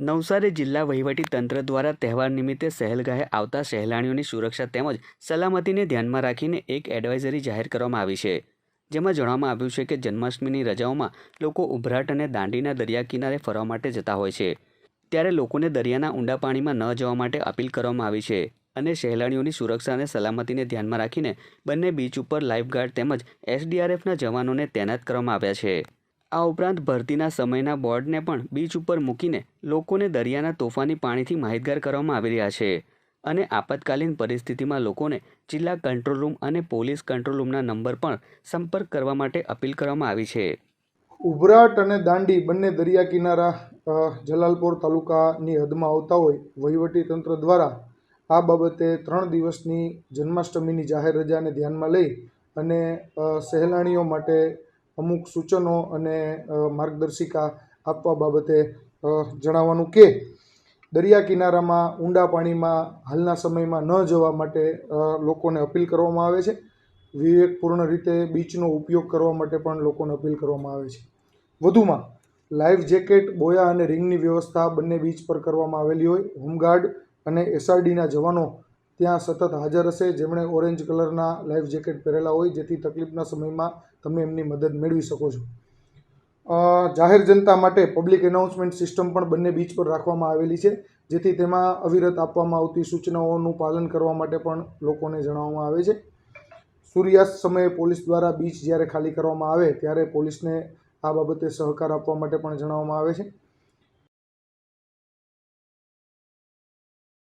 નવસારી જિલ્લા વહીવટી તંત્ર દ્વારા તહેવાર નિમિત્તે સહેલગાહે આવતા સહેલાણીઓની સુરક્ષા તેમજ સલામતીને ધ્યાનમાં રાખીને એક એડવાઇઝરી જાહેર કરવામાં આવી છે. જેમાં જણાવવામાં આવ્યું છે કે જન્માષ્ટમીની રજાઓમાં લોકો ઉભરાટ અને દાંડીના દરિયા કિનારે ફરવા માટે જતા હોય છે. ત્યારે લોકોને દરિયાના ઊંડા પાણીમાં ન જવા માટે અપીલ કરવામાં આવી છે અને સહેલાણીઓની સુરક્ષા અને સલામતીને ધ્યાનમાં રાખીને બંને બીચ ઉપર લાઇફગાર્ડ તેમજ એસડીઆરએફના જવાનોને તૈનાત કરવામાં આવ્યા છે. આ ઉપરાંત ભરતીના સમયના બોર્ડને પણ બીચ ઉપર મૂકીને લોકોને દરિયાના તોફાની પાણીથી માહિતગાર કરવામાં આવી રહ્યા છે અને આપાતકાલીન પરિસ્થિતિમાં લોકોને જિલ્લા કંટ્રોલ રૂમ અને પોલીસ કંટ્રોલ રૂમના નંબર પણ સંપર્ક કરવા માટે અપીલ કરવામાં આવી છે. ઉભરાટ અને દાંડી બંને દરિયા કિનારા જલાલપોર તાલુકાની હદમાં આવતા હોય, વહીવટી તંત્ર દ્વારા આ બાબતે ત્રણ દિવસની જન્માષ્ટમીની જાહેર રજાને ધ્યાનમાં લઈ અને સહેલાણીઓ માટે અમુક સૂચનો અને માર્ગદર્શિકા આપવા બાબતે જણાવવાનું કે, દરિયા કિનારામાં ઊંડા પાણીમાં હાલના સમયમાં ન જવા માટે લોકોને અપીલ કરવામાં આવે છે. વિવેકપૂર્ણ રીતે બીચનો ઉપયોગ કરવા માટે પણ લોકોને અપીલ કરવામાં આવે છે. વધુમાં, લાઈફ જેકેટ, બોયા અને રિંગની વ્યવસ્થા બંને બીચ પર કરવામાં આવેલી હોય. હોમગાર્ડ અને એસઆરડીના જવાનો ત્યાં સતત હાજર હશે. જેમણે ઓરેન્જ કલરના લાઈફ જેકેટ પહેરેલા હોય, જેથી તકલીફના સમયમાં તમે એમની મદદ મેળવી શકો છો. જાહેર જનતા માટે પબ્લિક એનાઉન્સમેન્ટ સિસ્ટમ પણ બંને બીચ પર રાખવામાં આવેલી છે, જેથી તેમાં અવિરત આપવામાં આવતી સૂચનાઓનું પાલન કરવા માટે પણ લોકોને જણાવવામાં આવે છે. સૂર્યાસ્ત સમયે પોલીસ દ્વારા બીચ જ્યારે ખાલી કરવામાં આવે, ત્યારે પોલીસને આ બાબતે સહકાર આપવા માટે પણ જણાવવામાં આવે છે.